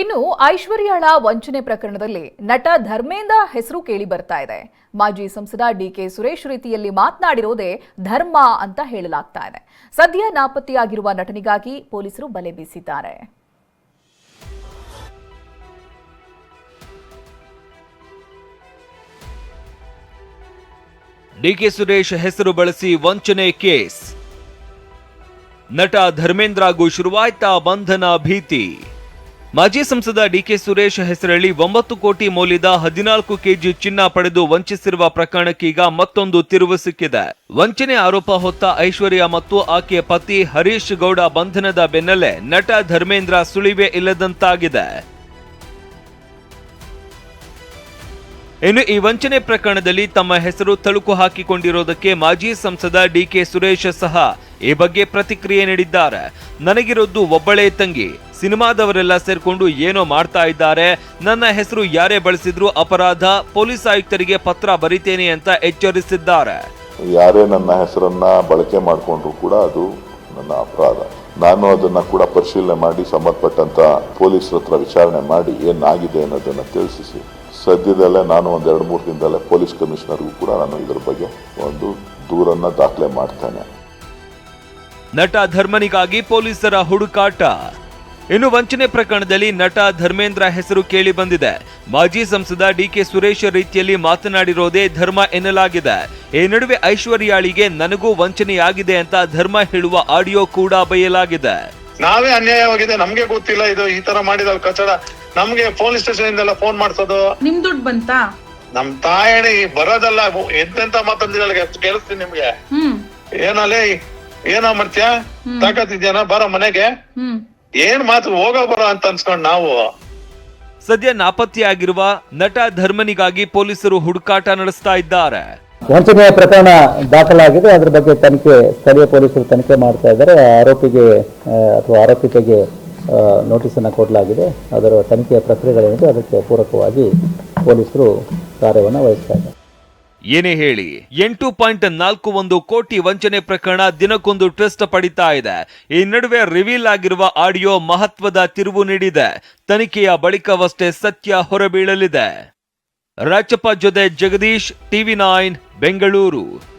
ಇನ್ನು ಐಶ್ವರ್ಯಾಳ ವಂಚನೆ ಪ್ರಕರಣದಲ್ಲಿ ನಟ ಧರ್ಮೇಂದ್ರ ಹೆಸರು ಕೇಳಿ ಬರ್ತಾ ಇದೆ. ಮಾಜಿ ಸಂಸದ ಡಿಕೆ ಸುರೇಶ್ ರೀತಿಯಲ್ಲಿ ಮಾತನಾಡಿರೋದೇ ಧರ್ಮ ಅಂತ ಹೇಳಲಾಗ್ತಾ ಇದೆ. ಸದ್ಯ ನಾಪತ್ತೆಯಾಗಿರುವ ನಟನಿಗಾಗಿ ಪೊಲೀಸರು ಬಲೆ ಬೀಸಿದ್ದಾರೆ. ಡಿಕೆ ಸುರೇಶ್ ಹೆಸರು ಬಳಸಿ ವಂಚನೆ ಕೇಸ್. ನಟ ಧರ್ಮೇಂದ್ರಗೂ ಶುರುವಾಯ್ತಾ ಬಂಧನ ಭೀತಿ. ಮಾಜಿ ಸಂಸದ ಡಿಕೆ ಸುರೇಶ್ ಹೆಸರಲ್ಲಿ ಒಂಬತ್ತು ಕೋಟಿ ಮೌಲ್ಯದ ಹದಿನಾಲ್ಕು ಕೆಜಿ ಚಿನ್ನ ಪಡೆದು ವಂಚಿಸಿರುವ ಪ್ರಕರಣಕ್ಕೀಗ ಮತ್ತೊಂದು ತಿರುವು ಸಿಕ್ಕಿದೆ. ವಂಚನೆ ಆರೋಪ ಹೊತ್ತ ಐಶ್ವರ್ಯ ಮತ್ತು ಆಕೆಯ ಪತಿ ಹರೀಶ್ ಗೌಡ ಬಂಧನದ ಬೆನ್ನಲ್ಲೇ ನಟ ಧರ್ಮೇಂದ್ರ ಸುಳಿವೆ ಇಲ್ಲದಂತಾಗಿದೆ. ಇನ್ನು ಈ ವಂಚನೆ ಪ್ರಕರಣದಲ್ಲಿ ತಮ್ಮ ಹೆಸರು ತಳುಕು ಹಾಕಿಕೊಂಡಿರೋದಕ್ಕೆ ಮಾಜಿ ಸಂಸದ ಡಿಕೆ ಸುರೇಶ್ ಸಹ ಈ ಬಗ್ಗೆ ಪ್ರತಿಕ್ರಿಯೆ ನೀಡಿದ್ದಾರೆ. ನನಗಿರೋದು ಒಬ್ಬಳೇ ತಂಗಿ. ಸಿನಿಮಾದವರೆಲ್ಲ ಸೇರ್ಕೊಂಡು ಏನೋ ಮಾಡ್ತಾ ಇದ್ದಾರೆ. ನನ್ನ ಹೆಸರು ಯಾರೇ ಬಳಸಿದ್ರು ಅಪರಾಧ ಪೊಲೀಸ್ ಆಯುಕ್ತರಿಗೆ ಪತ್ರ ಬರಿತೇನೆ ಅಂತ ಎಚ್ಚರಿಸಿದ್ದಾರೆ. ಯಾರೇ ನನ್ನ ಹೆಸರನ್ನ ಬಳಕೆ ಮಾಡಿಕೊಂಡ್ರು ಕೂಡ ಅದು ನನ್ನ ಅಪರಾಧ. ನಾನು ಅದನ್ನ ಕೂಡ ಪರಿಶೀಲನೆ ಮಾಡಿ ಸಂಬಂಧಪಟ್ಟಂತ ಪೊಲೀಸರ ಹತ್ರ ವಿಚಾರಣೆ ಮಾಡಿ ಏನಾಗಿದೆ ಅನ್ನೋದನ್ನ ತಿಳಿಸಿ ಸದ್ಯದಲ್ಲೇ ನಾನು ಒಂದು ಎರಡು ಮೂರು ದಿನದಲ್ಲೇ ಪೊಲೀಸ್ ಕಮಿಷನರ್ಗೂ ಕೂಡ ನಾನು ಇದರ ಬಗ್ಗೆ ಒಂದು ದೂರನ್ನ ದಾಖಲೆ ಮಾಡ್ತೇನೆ. ನಟ ಧರ್ಮನಿಗಾಗಿ ಪೊಲೀಸರ ಹುಡುಕಾಟ. ಇನ್ನು ವಂಚನೆ ಪ್ರಕರಣದಲ್ಲಿ ನಟ ಧರ್ಮೇಂದ್ರ ಹೆಸರು ಕೇಳಿ ಬಂದಿದೆ. ಮಾಜಿ ಸಂಸದ ಡಿಕೆ ಸುರೇಶ್ ರೀತಿಯಲ್ಲಿ ಮಾತನಾಡಿರೋದೇ ಧರ್ಮ ಎನ್ನಲಾಗಿದೆ. ಈ ನಡುವೆ ಐಶ್ವರ್ಯಾಳಿಗೆ ನನಗೂ ವಂಚನೆಯಾಗಿದೆ ಅಂತ ಧರ್ಮ ಹೇಳುವ ಆಡಿಯೋ ಕೂಡ ಬಯಲಾಗಿದೆ. ನಾವೇ ಅನ್ಯಾಯವಾಗಿದೆ ನಮ್ಗೆ ಗೊತ್ತಿಲ್ಲ ಇದು ಈ ತರ ಮಾಡಿದ ಕಚಡ. ನಮ್ಗೆ ಪೊಲೀಸ್ ಸ್ಟೇಷನ್ ಇಂದೆಲ್ಲ ಫೋನ್ ಮಾಡ್ಸೋದು. ನಿಮ್ ದುಡ್ಡು ಬಂತಾ? ನಮ್ ತಾಯಣಿ ಬರೋದಲ್ಲ ಎಂತೆಂತ ಮಾತಂದಿರಲ್ಲ ಕೇಳಿಸ್ತೀನಿ ನಿಮ್ಗೆ. ಏನಲ್ಲೇ ಏನ ಮಾಡ್ತೀಯ? ತಾಕತ್ತಿದ್ಯಾನ ಬರೋ ಮನೆಗೆ. ಹ್ಮ್. ಏನ್ ಮಾತು ಹೋಗೋ ಬರೋ ಅಂತ ಅನ್ಸ್ಕೊಂಡ್ ನಾವು? ಸದ್ಯ ನಾಪತ್ತೆಯಾಗಿರುವ ನಟ ಧರ್ಮನಿಗಾಗಿ ಪೊಲೀಸರು ಹುಡುಕಾಟ ನಡೆಸ್ತಾ ಇದ್ದಾರೆ. ವಂಚನೆಯ ಪ್ರಕರಣ ದಾಖಲಾಗಿದೆ. ಅದರ ಬಗ್ಗೆ ತನಿಖೆ ಸ್ಥಳೀಯ ಪೊಲೀಸರು ತನಿಖೆ ಮಾಡ್ತಾ ಇದ್ದಾರೆ. ಆರೋಪಿಗೆ ಅಥವಾ ಆರೋಪಿತೆಗೆ ನೋಟಿಸನ್ನು ಕೊಡಲಾಗಿದೆ. ಅದರ ತನಿಖೆಯ ಪ್ರಕ್ರಿಯೆಗಳೇನಿದೆ ಅದಕ್ಕೆ ಪೂರಕವಾಗಿ ಪೊಲೀಸರು ಕಾರ್ಯವನ್ನು ವಹಿಸ್ತಾ ಇದ್ದಾರೆ. ಏನೇ ಹೇಳಿ, ಎಂಟು ಪಾಯಿಂಟ್ ನಾಲ್ಕು ಒಂದು ಕೋಟಿ ವಂಚನೆ ಪ್ರಕರಣ ದಿನಕ್ಕೊಂದು ಟ್ವಿಸ್ಟ್ ಪಡಿತಾ ಇದೆ. ಈ ನಡುವೆ ರಿವೀಲ್ ಆಗಿರುವ ಆಡಿಯೋ ಮಹತ್ವದ ತಿರುವು ನೀಡಿದೆ. ತನಿಖೆಯ ಬಳಿಕವಷ್ಟೇ ಸತ್ಯ ಹೊರಬೀಳಲಿದೆ. ರಾಜಪ್ಪ ಜೊತೆ ಜಗದೀಶ್, ಟಿವಿ ನೈನ್, ಬೆಂಗಳೂರು.